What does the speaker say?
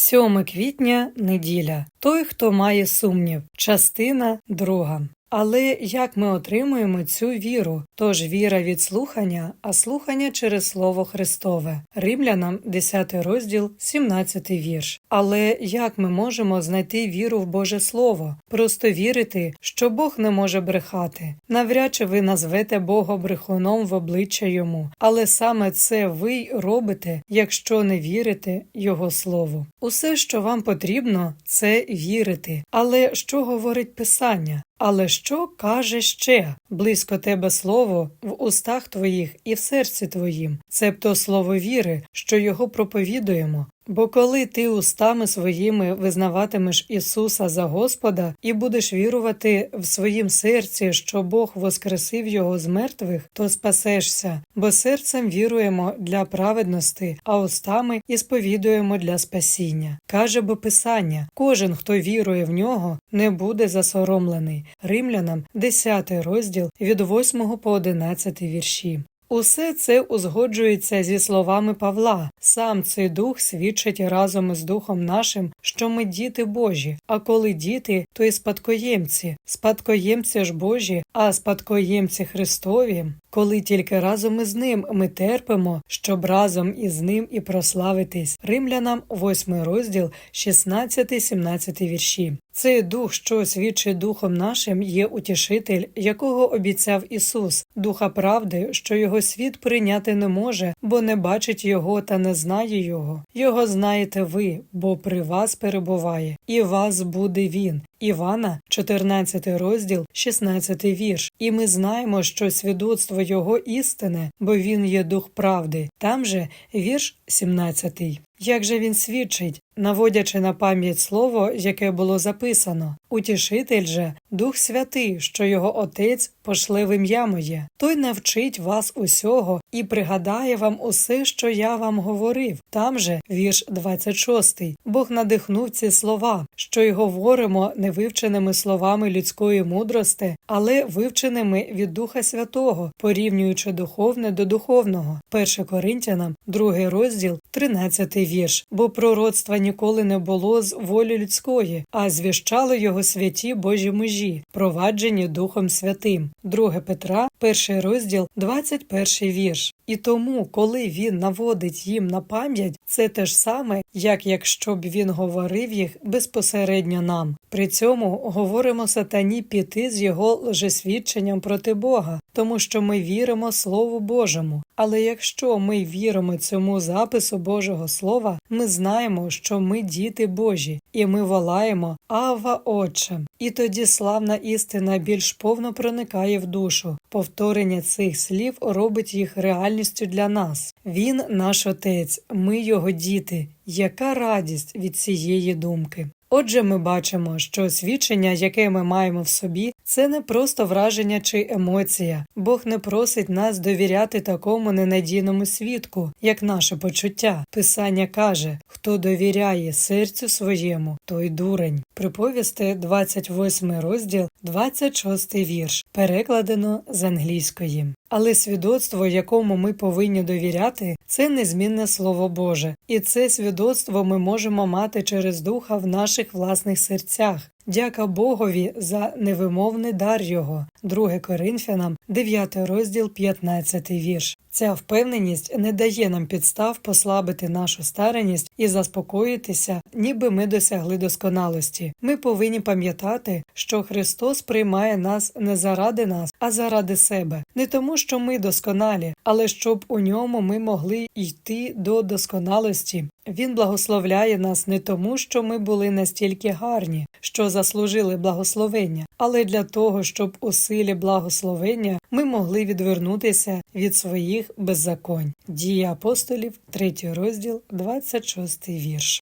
7 квітня неділя. Той, хто має сумнів. Частина друга. Але як ми отримуємо цю віру? Тож віра від слухання, а слухання через Слово Христове. Римлянам 10 розділ, 17 вірш. Але як ми можемо знайти віру в Боже Слово? Просто вірити, що Бог не може брехати. Навряд чи ви назвете Бога брехуном в обличчя йому, але саме це ви й робите, якщо не вірите Його Слову. Усе, що вам потрібно, це вірити. Але що говорить Писання? Але що каже ще близько тебе слово в устах твоїх і в серці твоїм, цебто слово віри, що його проповідуємо. Бо коли ти устами своїми визнаватимеш Ісуса за Господа і будеш вірувати в своїм серці, що Бог воскресив Його з мертвих, то спасешся, бо серцем віруємо для праведності, а устами і сповідуємо для спасіння. Каже бо Писання: кожен, хто вірує в нього, не буде засоромлений. Римлянам 10 розділ від 8 по 11 вірші. Усе це узгоджується зі словами Павла. Сам цей дух свідчить разом із духом нашим, що ми діти Божі. А коли діти, то й спадкоємці, спадкоємці ж Божі, а спадкоємці Христові. Коли тільки разом із ним ми терпимо, щоб разом із ним і прославитись. Римлянам 8 розділ, 16-17 вірші. Цей дух, що свідчить духом нашим, є утішитель, якого обіцяв Ісус, духа правди, що його світ прийняти не може, бо не бачить його та не знає його. Його знаєте ви, бо при вас перебуває, і вас буде він. Івана, 14 розділ, 16 вірш. І ми знаємо, що свідоцтво його істине, бо він є дух правди. Там же вірш 17. Як же він свідчить, наводячи на пам'ять слово, яке було записано Утішитель же, Дух Святий, що його Отець пошле в ім'я моє, той навчить вас усього і пригадає вам усе, що я вам говорив. Там же вірш 26. Бог надихнув ці слова, що й говоримо не вивченими словами людської мудрости, але вивченими від Духа Святого, порівнюючи духовне до духовного. 1 Коринтянам, 2 розділ, 13 вірш. Бо пророцтва ніколи не було з волі людської, а звіщали його святі Божі мужі, проваджені Духом Святим. 2 Петра, 1 розділ, 21 вірш. І тому, коли він наводить їм на пам'ять, це те ж саме, як якщо б він говорив їх безпосередньо нам. При цьому говоримо сатані піти з його лжесвідченням проти Бога, тому що ми віримо Слову Божому. Але якщо ми віримо цьому запису Божого Слова, ми знаємо, що ми діти Божі, і ми волаємо Ава Отче. І тоді славна істина більш повно проникає в душу. Повторення цих слів робить їх реальністю для нас. Він наш отець, ми його діти. Яка радість від цієї думки? Отже, ми бачимо, що свідчення, яке ми маємо в собі, це не просто враження чи емоція. Бог не просить нас довіряти такому ненадійному свідку, як наше почуття. Писання каже: хто довіряє серцю своєму, той дурень. Приповісти 28 розділ, 26 вірш, перекладено з англійської. Але свідоцтво, якому ми повинні довіряти, це незмінне слово Боже, і це свідоцтво ми можемо мати через духа в наших власних серцях. Дяка Богові за невимовний дар Його, 2 Коринфянам, 9 розділ, 15 вірш. Ця впевненість не дає нам підстав послабити нашу стареність і заспокоїтися, ніби ми досягли досконалості. Ми повинні пам'ятати, що Христос приймає нас не заради нас, а заради себе, не тому, що ми досконалі, але щоб у ньому ми могли йти до досконалості. Він благословляє нас не тому, що ми були настільки гарні, що заслужили благословення, але для того, щоб у силі благословення ми могли відвернутися від своїх беззаконь. Дії апостолів, 3 розділ, 26 вірш.